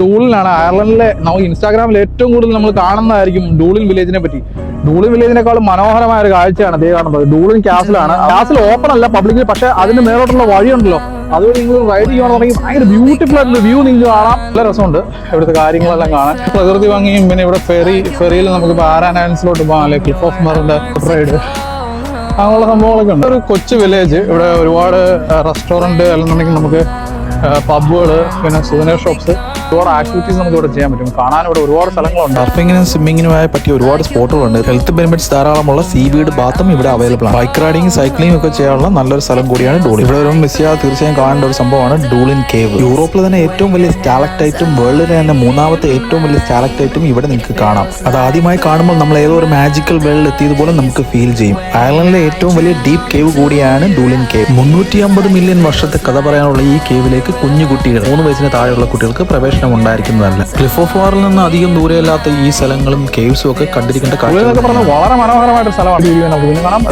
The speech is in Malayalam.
ഡൂളിലാണ് അയർലൻഡിലെ നമുക്ക് ഇൻസ്റ്റാഗ്രാമിൽ ഏറ്റവും കൂടുതൽ നമ്മൾ കാണുന്നതായിരിക്കും ഡൂളിൻ വില്ലേജിനെ പറ്റി. ഡൂളിൻ വില്ലേജിനേക്കാളും മനോഹരമായ ഒരു കാഴ്ചയാണ് ദേ കാണുന്നത്. ഡൂളിൻ ക്യാസിലാണ് ക്യാസിൽ ഓപ്പൺ അല്ല പബ്ലിക്കിൽ പക്ഷേ അതിന് മേലോട്ടുള്ള വഴിയുണ്ടല്ലോ. അതുവഴി നിങ്ങൾ റൈഡ് ചെയ്യുകയാണെന്നുണ്ടെങ്കിൽ ഭയങ്കര ബ്യൂട്ടിഫുൾ ആയിട്ടുള്ള വ്യൂ നിങ്ങൾക്ക് കാണാം. നല്ല രസമുണ്ട്. ഇവിടുത്തെ കാര്യങ്ങളെല്ലാം കാണാൻ. പ്രകൃതി ഭംഗിയും പിന്നെ ഇവിടെ ഫെറി ഫെറിയിൽ നമുക്ക് ആരാൻ ഐലൻഡ്സിലോട്ട് പോകാം അല്ലെ? ക്ലിഫ് ഓഫ് മറിന്റെ റൈഡ് അങ്ങനെയുള്ള സംഭവങ്ങളൊക്കെ ഉണ്ട്. ഒരു കൊച്ചു വില്ലേജ് ഇവിടെ ഒരുപാട് റെസ്റ്റോറന്റ് അല്ലെന്നുണ്ടെങ്കിൽ നമുക്ക് പബ്ബുകൾ പിന്നെ സുവനീർ ഷോപ്സ് ഒരുപാട് ആക്ടിവിറ്റീസ് നമുക്ക് ഇവിടെ ചെയ്യാൻ പറ്റും. കാണാൻ ഇവിടെ ഒരുപാട് സ്ഥലങ്ങളുണ്ട്. സർഫിങ്ങിനും സ്വിമ്മിങ്ങിനുമായി പറ്റിയ ഒരുപാട് സ്പോട്ടുകളുണ്ട്. ഹെൽത്ത് ബെനിഫിറ്റ്സ് ധാരാളമുള്ള സീ വീഡ് ബാത്തും ഇവിടെ അവൈലബിൾ ആണ്. ബൈക്ക് റൈഡിംഗ് സൈക്ലിംഗ് ഒക്കെ ചെയ്യാനുള്ള നല്ലൊരു സ്ഥലം കൂടിയാണ് ഡൂളി ഇവിടെ ഒരു മിസ് ചെയ്യാതെ തീർച്ചയായും കാണേണ്ട ഒരു സംഭവമാണ് ഡൂളിൻ കേവ്. യൂറോപ്പിൽ തന്നെ ഏറ്റവും വലിയ സ്റ്റാലക്ടൈറ്റും വേൾഡിലെ തന്നെ മൂന്നാമത്തെ ഏറ്റവും വലിയ സ്റ്റാലക്ടൈറ്റും ഇവിടെ നിങ്ങൾക്ക് കാണാം. അത് ആദ്യമായി കാണുമ്പോൾ നമ്മൾ ഏതോ ഒരു മാജിക്കൽ വേൾഡിൽ എത്തിയതുപോലെ നമുക്ക് ഫീൽ ചെയ്യും. അയർലൻഡിലെ ഏറ്റവും വലിയ ഡീപ് കേവ് കൂടിയാണ് ഡൂളിൻ കേവ്. മുന്നൂറ്റി അമ്പത് മില്യൺ വർഷത്തെ കഥ പറയാനുള്ള ഈ കേവിലേക്ക് കുഞ്ഞു കുട്ടികൾ മൂന്ന് വയസ്സിന് താഴെയുള്ള കുട്ടികൾക്ക് പ്രവേശനം ഉണ്ടായിരിക്കുന്നതല്ല ക്ലിഫ് ഓഫ് വാറിൽ നിന്ന് അധികം ദൂരെയല്ലാത്ത ഈ സ്ഥലങ്ങളും കേവ്സും ഒക്കെ കണ്ടിരിക്കേണ്ട കാര്യം വളരെ മനോഹരമായിട്ട് സ്ഥലമാണ്. കാണാം.